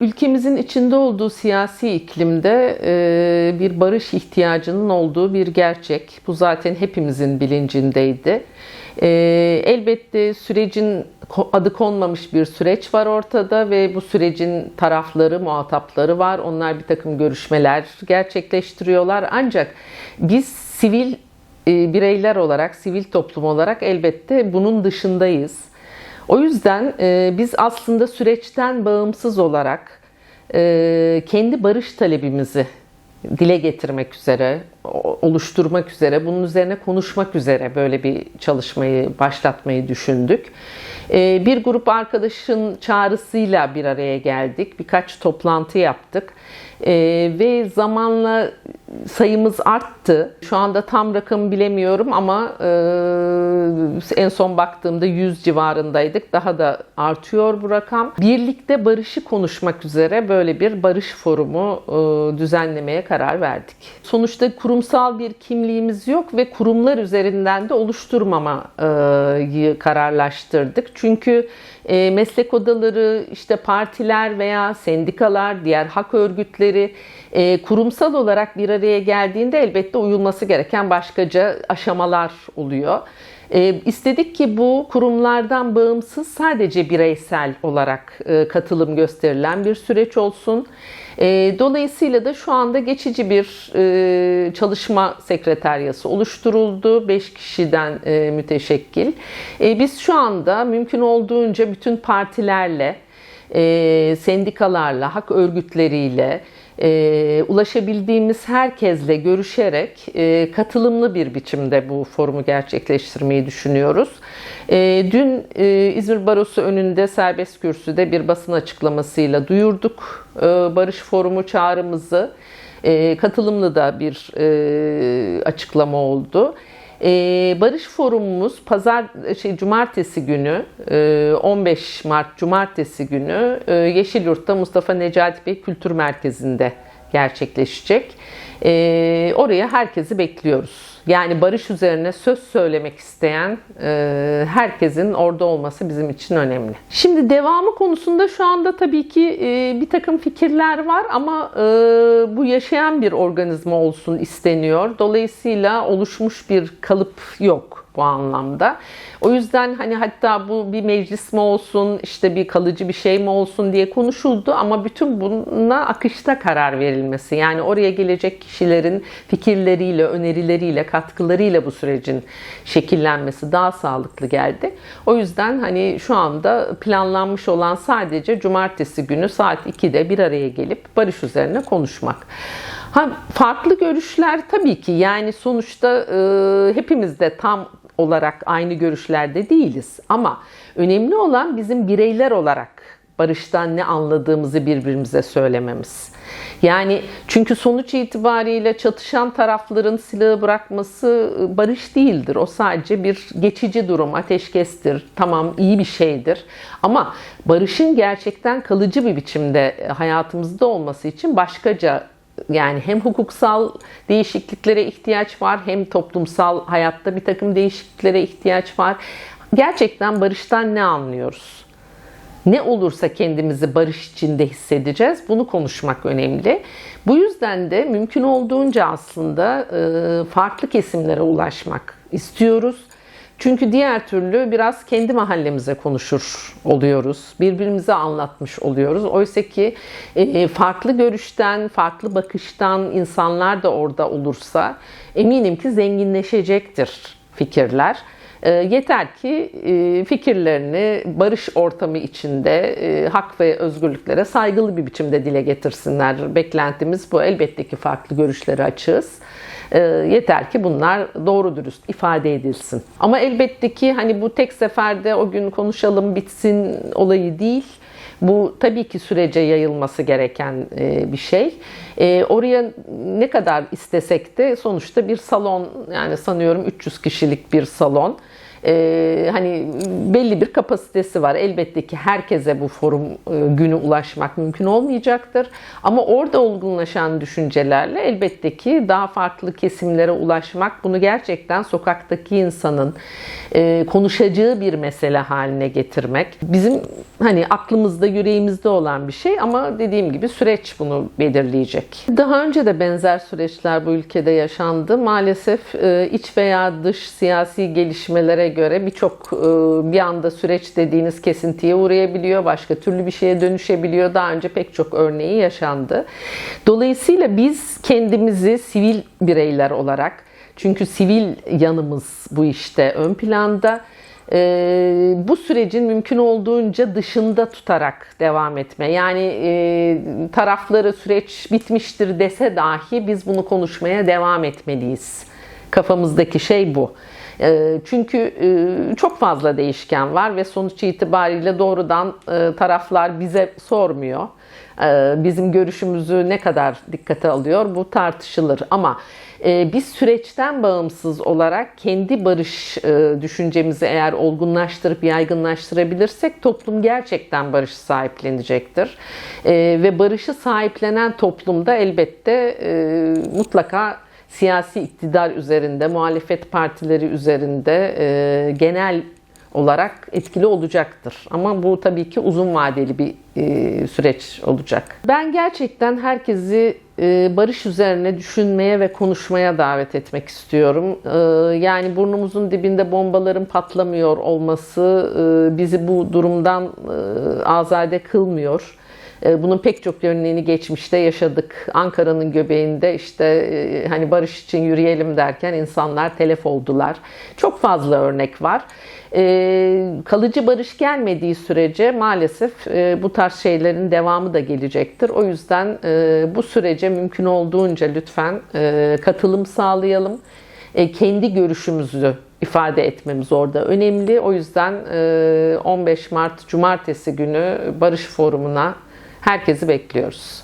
Ülkemizin içinde olduğu siyasi iklimde e, bir barış ihtiyacının olduğu bir gerçek. Bu zaten hepimizin bilincindeydi. E, elbette sürecin adı konmamış bir süreç var ortada ve bu sürecin tarafları, muhatapları var. Onlar bir takım görüşmeler gerçekleştiriyorlar. Ancak biz sivil e, bireyler olarak, sivil toplum olarak elbette bunun dışındayız. O yüzden e, biz aslında süreçten bağımsız olarak e, kendi barış talebimizi dile getirmek üzere, oluşturmak üzere, bunun üzerine konuşmak üzere böyle bir çalışmayı başlatmayı düşündük. E, bir grup arkadaşın çağrısıyla bir araya geldik, birkaç toplantı yaptık e, ve zamanla sayımız arttı. Şu anda tam rakamı bilemiyorum ama e, en son baktığımda 100 civarındaydık. Daha da artıyor bu rakam. Birlikte barışı konuşmak üzere böyle bir barış forumu e, düzenlemeye karar verdik. Sonuçta kurumsal bir kimliğimiz yok ve kurumlar üzerinden de oluşturmamayı kararlaştırdık. Çünkü e, meslek odaları, işte partiler veya sendikalar, diğer hak örgütleri e, kurumsal olarak bir araya geldiğinde elbette uyulması gereken başkaca aşamalar oluyor. E, istedik ki bu kurumlardan bağımsız sadece bireysel olarak e, katılım gösterilen bir süreç olsun. E, dolayısıyla da şu anda geçici bir e, çalışma sekreteryası oluşturuldu. 5 kişiden e, müteşekkil. E, biz şu anda mümkün olduğunca bütün partilerle, e, sendikalarla, hak örgütleriyle, e, ulaşabildiğimiz herkesle görüşerek e, katılımlı bir biçimde bu forumu gerçekleştirmeyi düşünüyoruz. E, dün e, İzmir Barosu önünde serbest kürsüde bir basın açıklamasıyla duyurduk e, Barış Forumu çağrımızı. E, katılımlı da bir e, açıklama oldu. Ee, Barış Forumumuz pazar şey cumartesi günü 15 e, Mart cumartesi günü e, Yeşilyurt'ta Mustafa Necati Bey Kültür Merkezi'nde gerçekleşecek. Ee, oraya herkesi bekliyoruz. Yani barış üzerine söz söylemek isteyen e, herkesin orada olması bizim için önemli. Şimdi devamı konusunda şu anda tabii ki e, bir takım fikirler var ama e, bu yaşayan bir organizma olsun isteniyor. Dolayısıyla oluşmuş bir kalıp yok bu anlamda. O yüzden hani hatta bu bir meclis mi olsun, işte bir kalıcı bir şey mi olsun diye konuşuldu ama bütün buna akışta karar verilmesi. Yani oraya gelecek kişilerin fikirleriyle, önerileriyle, katkılarıyla bu sürecin şekillenmesi daha sağlıklı geldi. O yüzden hani şu anda planlanmış olan sadece cumartesi günü saat 2'de bir araya gelip barış üzerine konuşmak. Ha, farklı görüşler tabii ki yani sonuçta e, hepimiz tam olarak aynı görüşlerde değiliz. Ama önemli olan bizim bireyler olarak barıştan ne anladığımızı birbirimize söylememiz. Yani çünkü sonuç itibariyle çatışan tarafların silahı bırakması ıı, barış değildir. O sadece bir geçici durum, ateşkestir. Tamam iyi bir şeydir. Ama barışın gerçekten kalıcı bir biçimde e, hayatımızda olması için başkaca yani hem hukuksal değişikliklere ihtiyaç var hem toplumsal hayatta bir takım değişikliklere ihtiyaç var. Gerçekten barıştan ne anlıyoruz? Ne olursa kendimizi barış içinde hissedeceğiz. Bunu konuşmak önemli. Bu yüzden de mümkün olduğunca aslında farklı kesimlere ulaşmak istiyoruz. Çünkü diğer türlü biraz kendi mahallemize konuşur oluyoruz. Birbirimize anlatmış oluyoruz. Oysa ki e, farklı görüşten, farklı bakıştan insanlar da orada olursa eminim ki zenginleşecektir fikirler. E, yeter ki e, fikirlerini barış ortamı içinde hak ve özgürlüklere saygılı bir biçimde dile getirsinler. Beklentimiz bu. Elbette ki farklı görüşleri açığız. E, yeter ki bunlar doğru dürüst ifade edilsin. Ama elbette ki hani bu tek seferde o gün konuşalım bitsin olayı değil. Bu tabii ki sürece yayılması gereken e, bir şey. E, oraya ne kadar istesek de sonuçta bir salon yani sanıyorum 300 kişilik bir salon e, hani belli bir kapasitesi var. Elbette ki herkese bu forum e, günü ulaşmak mümkün olmayacaktır. Ama orada olgunlaşan düşüncelerle elbette ki daha farklı kesimlere ulaşmak, bunu gerçekten sokaktaki insanın e, konuşacağı bir mesele haline getirmek. Bizim hani aklımızda, yüreğimizde olan bir şey ama dediğim gibi süreç bunu belirleyecek. Daha önce de benzer süreçler bu ülkede yaşandı. Maalesef e, iç veya dış siyasi gelişmelere göre birçok e, bir anda süreç dediğiniz kesintiye uğrayabiliyor, başka türlü bir şeye dönüşebiliyor. Daha önce pek çok örneği yaşandı. Dolayısıyla biz kendimizi sivil bireyler olarak çünkü sivil yanımız bu işte ön planda e, bu sürecin mümkün olduğunca dışında tutarak devam etme. Yani e, tarafları süreç bitmiştir dese dahi biz bunu konuşmaya devam etmeliyiz. Kafamızdaki şey bu. E, çünkü e, çok fazla değişken var ve sonuç itibariyle doğrudan e, taraflar bize sormuyor. E, bizim görüşümüzü ne kadar dikkate alıyor bu tartışılır ama e, biz süreçten bağımsız olarak kendi barış düşüncemizi eğer olgunlaştırıp yaygınlaştırabilirsek toplum gerçekten barış sahiplenecektir. E, ve barışı sahiplenen toplumda elbette mutlaka siyasi iktidar üzerinde, muhalefet partileri üzerinde e, genel olarak etkili olacaktır. Ama bu tabii ki uzun vadeli bir e, süreç olacak. Ben gerçekten herkesi e, barış üzerine düşünmeye ve konuşmaya davet etmek istiyorum. E, yani burnumuzun dibinde bombaların patlamıyor olması e, bizi bu durumdan e, azade kılmıyor. E, Bunun pek çok örneğini geçmişte yaşadık. Ankara'nın göbeğinde işte e, hani barış için yürüyelim derken insanlar telef oldular. Çok fazla örnek var. E, Kalıcı barış gelmediği sürece maalesef bu tarz şeylerin devamı da gelecektir. O yüzden bu sürece mümkün olduğunca lütfen katılım sağlayalım. Kendi görüşümüzü ifade etmemiz orada önemli. O yüzden e, 15 Mart Cumartesi günü Barış Forumu'na herkesi bekliyoruz.